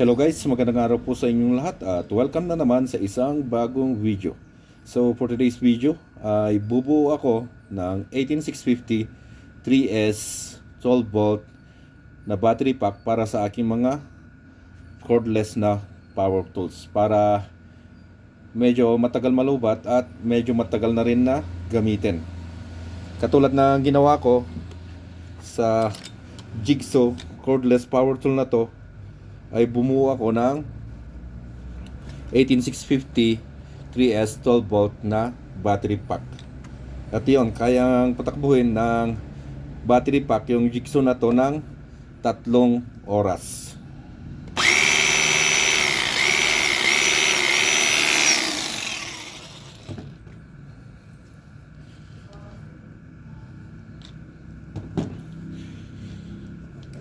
Hello guys, magandang araw po sa inyong lahat at welcome na naman sa isang bagong video. So for today's video ay bubuo ako ng 18650 3S 12 volt na battery pack para sa aking mga cordless na power tools para medyo matagal malubat at medyo matagal na rin na gamitin. Katulad na ginawa ko sa Jigsaw cordless power tool na to ay bumuo ako ng 18650 3S 12 volt na battery pack. At yun, kayang patakbuhin ng battery pack yung jigsaw na to ng tatlong oras.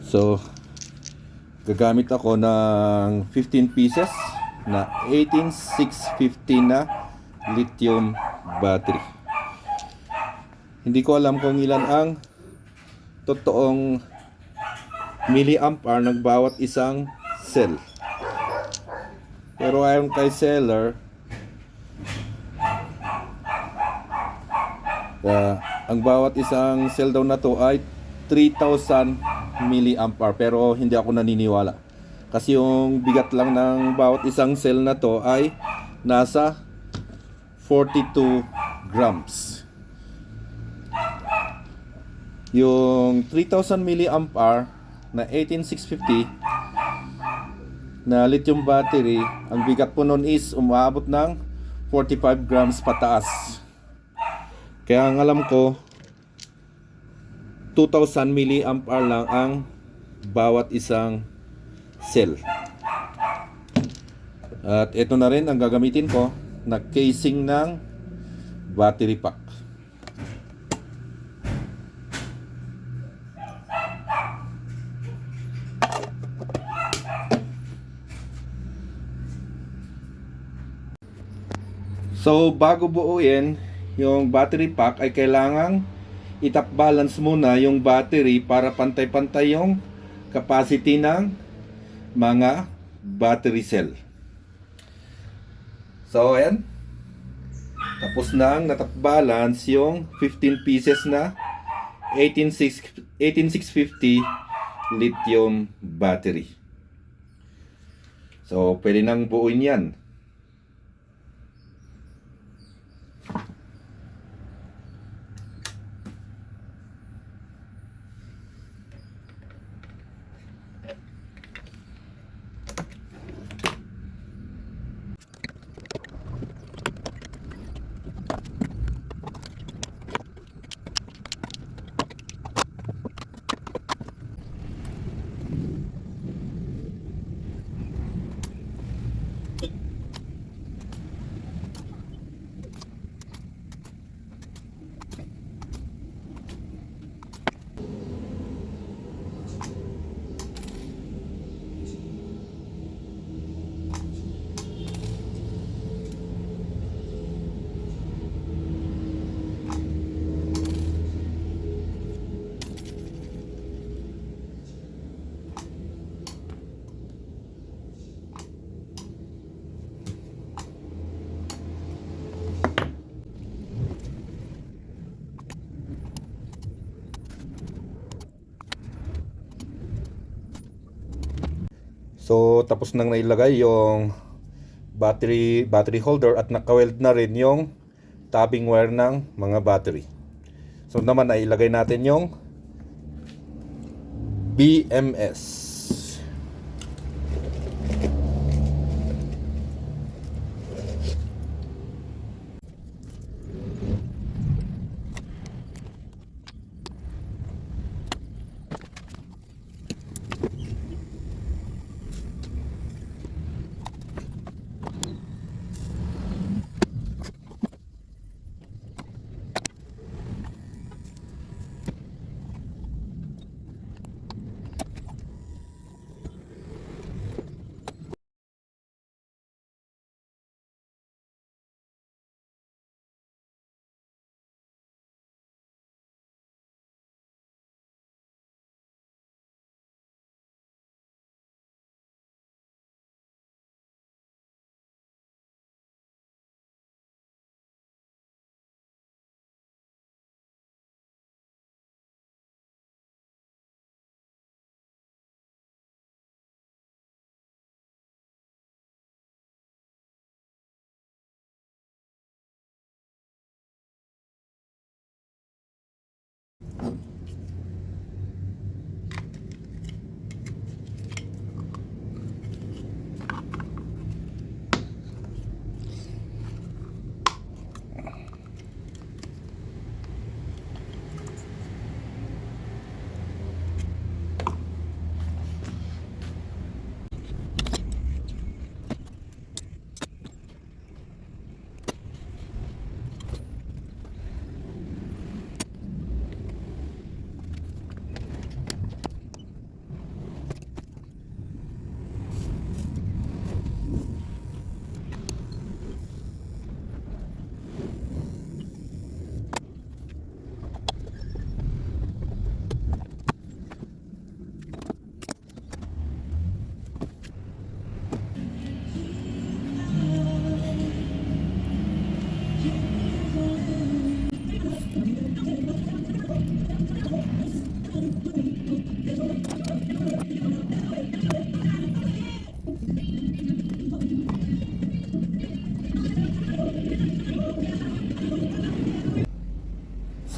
So, gagamit ako ng 15 pieces na 18650 na lithium battery. Hindi ko alam kung ilan ang totoong milliampere ng bawat isang cell. Pero ayon kay seller, uh, ang bawat isang cell daw na to ay 3,000 milliampere pero hindi ako naniniwala. Kasi yung bigat lang ng bawat isang cell na to ay nasa 42 grams. Yung 3000 milliampere na 18650 na lithium battery, ang bigat po nun is umaabot ng 45 grams pataas. Kaya ang alam ko, 2,000 milliampere lang ang bawat isang cell. At ito na rin ang gagamitin ko na casing ng battery pack. So bago buuin yung battery pack ay kailangang itap balance muna yung battery para pantay-pantay yung capacity ng mga battery cell. So ayan. Tapos nang natap balance yung 15 pieces na 186 18650 lithium battery. So pwede nang buuin yan. So tapos nang nailagay yung battery battery holder at naka-weld na rin yung tapping wire ng mga battery. So naman ay ilagay natin yung BMS.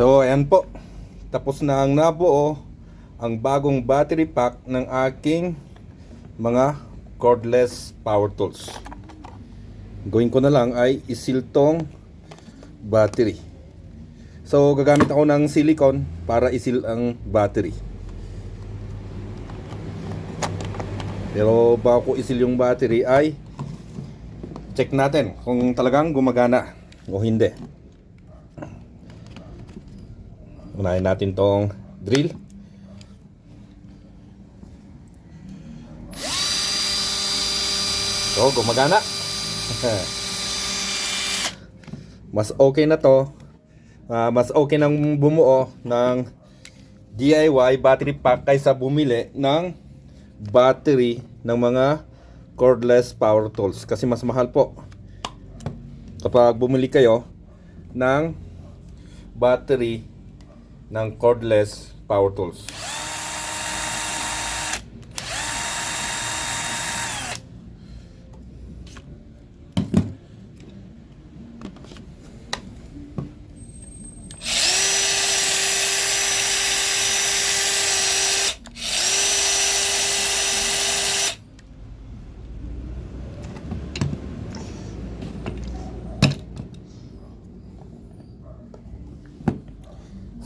So, ayan po. Tapos na ang nabuo ang bagong battery pack ng aking mga cordless power tools. Gawin ko na lang ay isil tong battery. So, gagamit ako ng silicone para isil ang battery. Pero bago ko isil yung battery ay check natin kung talagang gumagana o hindi. Unahin natin tong drill. So, gumagana. mas okay na to. Ah, mas okay nang bumuo ng DIY battery pack kaysa bumili ng battery ng mga cordless power tools kasi mas mahal po. Kapag bumili kayo ng battery ng cordless power tools.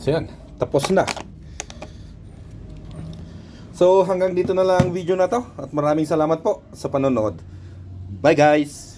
So yan, tapos na. So hanggang dito na lang ang video na to at maraming salamat po sa panonood. Bye guys!